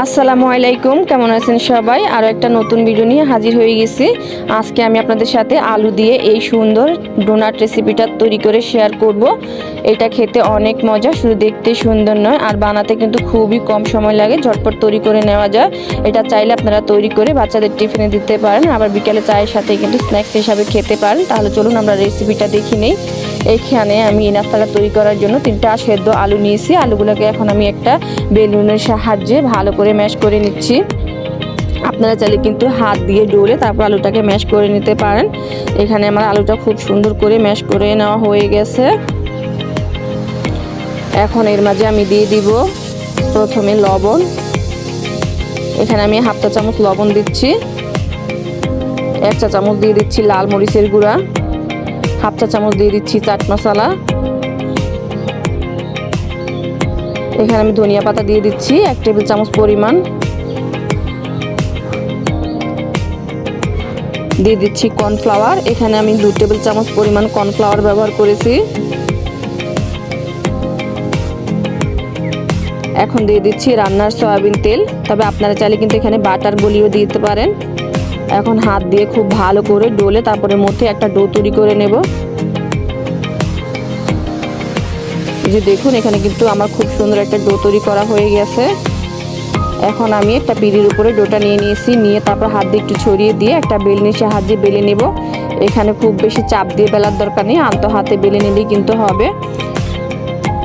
আসসালামু আলাইকুম, কেমন আছেন সবাই? আরও একটা নতুন ভিডিও নিয়ে হাজির হয়ে গেছি। আজকে আমি আপনাদের সাথে আলু দিয়ে এই সুন্দর ডোনাট রেসিপিটা তৈরি করে শেয়ার করব। এটা খেতে অনেক মজা, শুধু দেখতে সুন্দর নয়, আর বানাতে কিন্তু খুবই কম সময় লাগে, ঝটপট তৈরি করে নেওয়া যায়। এটা চাইলে আপনারা তৈরি করে বাচ্চাদের টিফিনে দিতে পারেন, আবার বিকেলে চায়ের সাথে কিন্তু স্ন্যাক্স হিসাবে খেতে পারেন। তাহলে চলুন আমরা রেসিপিটা দেখি নেই। এইখানে আমি এই নাস্তাটা তৈরি করার জন্য তিনটা সেদ্ধ আলু নিয়েছি। আলুগুলোকে এখন আমি একটা বেলুনের সাহায্যে ভালো করে ম্যাশ করে নিচ্ছি। আপনারা চাইলে কিন্তু হাত দিয়ে ডলে তারপর আলুটাকে ম্যাশ করে নিতে পারেন। এখানে আমার আলুটা খুব সুন্দর করে ম্যাশ করে নেওয়া হয়ে গেছে। এখন এর মাঝে আমি দিয়ে দিব প্রথমে লবণ। এখানে আমি হাফ চা চামচ লবণ দিচ্ছি। এক চা চামচ দিয়ে দিচ্ছি লাল মরিচের গুঁড়া। হাফ চা চামচ দিয়ে দিচ্ছি চাট মশলা। এখানে আমি ধনিয়া পাতা দিয়ে দিচ্ছি, এক টেবিল চামচ পরিমাণ। দিয়ে দিচ্ছি কর্নফ্লাওয়ার, এখানে আমি দু টেবিল চামচ পরিমাণ কর্নফ্লাওয়ার ব্যবহার করেছি। এখন দিয়ে দিচ্ছি রান্নার সয়াবিন তেল, তবে আপনারা চাইলে কিন্তু এখানে বাটার গলিও দিতে পারেন। এখন হাত দিয়ে খুব ভালো করে ডলে তারপরে মধ্যে একটা ডো তৈরি করে নেব। যে দেখুন, এখানে কিন্তু আমার খুব সুন্দর একটা ডো তৈরি করা হয়ে গেছে। এখন আমি একটা পিড়ির উপরে ডোটা নিয়ে নিয়েছি, নিয়ে তারপর হাত দিয়ে একটু ছড়িয়ে দিয়ে একটা বেলনির সাহায্যে বেলে নেব। এখানে খুব বেশি চাপ দিয়ে বেলার দরকার নেই, আলতো হাতে বেলে নিলেই কিন্তু হবে।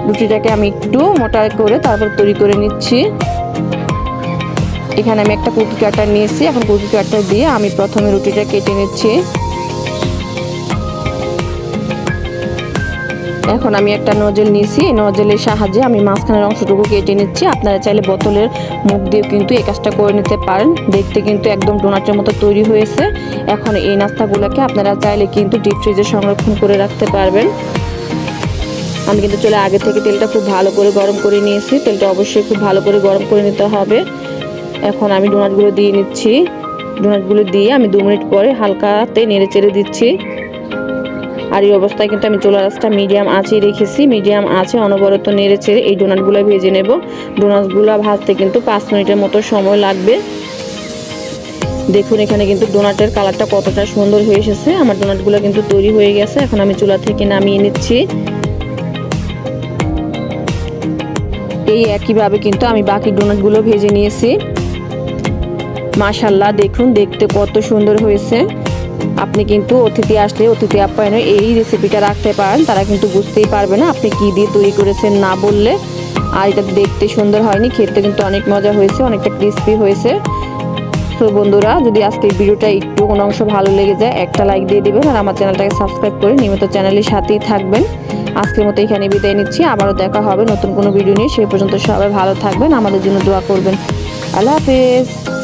রুটিটাকে আমি একটু মোটা করে তারপর তৈরি করে নিচ্ছি। এখানে আমি একটা কুকি কাটার নিয়েছি। এখন কুকি কাটার দিয়ে আমি প্রথমে রুটিটা কেটে নিচ্ছি। এখন আমি একটা নজল নিয়েছি। এই নজলের সাহায্যে আমি মাঝখানের অংশটুকু কেটে নিচ্ছি। আপনারা চাইলে বোতলের মুখ দিয়ে কিন্তু এই কাজটা করে নিতে পারেন। দেখতে কিন্তু একদম ডোনাটের মতো তৈরি হয়েছে। এখন এই নাস্তাগুলোকে আপনারা চাইলে কিন্তু ডিপ ফ্রিজে সংরক্ষণ করে রাখতে পারবেন। আমি কিন্তু চলে আগে থেকে তেলটা খুব ভালো করে গরম করে নিয়েছি। তেলটা অবশ্যই খুব ভালো করে গরম করে নিতে হবে। এখন আমি ডোনাটগুলো দিয়ে নিচ্ছি। ডোনাটগুলো দিয়ে আমি দু মিনিট পরে হালকাতে নেড়ে চেড়ে দিচ্ছি। আর এই অবস্থায় কিন্তু আমি চোলা রাসটা মিডিয়াম আঁচেই রেখেছি। মিডিয়াম আঁচে অনবরত নেড়ে চেড়ে এই ডোনাটগুলো ভেজে নেব। ডোনাটগুলো ভাজতে কিন্তু পাঁচ মিনিটের মতো সময় লাগবে। দেখুন, এখানে কিন্তু ডোনাটের কালারটা কতটা সুন্দর হয়ে এসেছে। আমার ডোনাটগুলো কিন্তু তৈরি হয়ে গেছে। এখন আমি চুলা থেকে নামিয়ে নিচ্ছি। এই একইভাবে কিন্তু আমি বাকি ডোনাটগুলো ভেজে নিয়েছি। মাশাল্লাহ দেখুন, দেখতে কত সুন্দর হয়েছে। আপনি কিন্তু অতিথি আসলে অতিথি আপ্যায়নে এই রেসিপিটা রাখতে পারেন, তারা কিন্তু বুঝতেই পারবে না আপনি কি দিয়ে তৈরি করেছেন না বললে। আর এটা দেখতে সুন্দর হয়নি, খেতে কিন্তু অনেক মজা হয়েছে, অনেকটা ক্রিস্পি হয়েছে। তো বন্ধুরা, যদি আজকের ভিডিওটা একটু কোনো অংশ ভালো লেগে যায়, একটা লাইক দিয়ে দেবেন আর আমার চ্যানেলটাকে সাবস্ক্রাইব করে নিয়মিত চ্যানেলের সাথেই থাকবেন। আজকের মতো এখানে বিদায় নিচ্ছি, আবারও দেখা হবে নতুন কোনো ভিডিও নিয়ে সেই পর্যন্ত সবাই ভালো থাকবেন, আমাদের জন্য দোয়া করবেন। আল্লাহ হাফেজ।